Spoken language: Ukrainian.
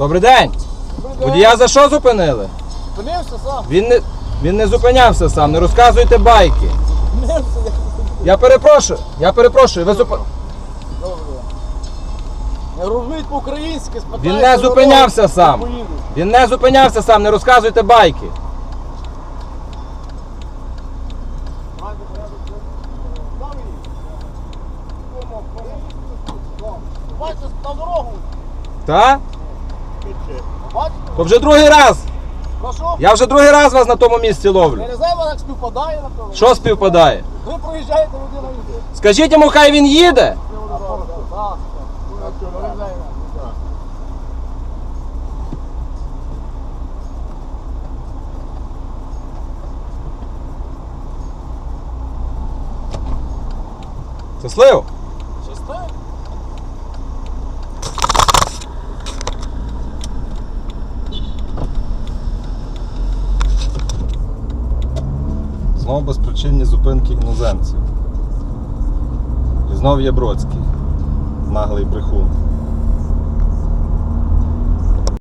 Добрий день. Водія за що зупинили? Зупинився сам. Він не, він не зупинявся сам, не розказуйте байки. Зупинився, Я перепрошую, я перепрошую, ви зупи... добре. Не розуміють по-українськи, спитайте. Він не зупинявся сам. Він не зупинявся сам, не розказуйте байки. Бачите, на дорогу. Та? Бачите? То вже другий раз. Прошу. Я вже другий раз вас на тому місці ловлю. Я не знаю, як співпадає, напевно. Що співпадає? Ви проїжджаєте, людина йде. Скажіть йому, хай він їде. Так, так. Знову безпричинні зупинки іноземців. І знов є Бродський. Наглий брехун.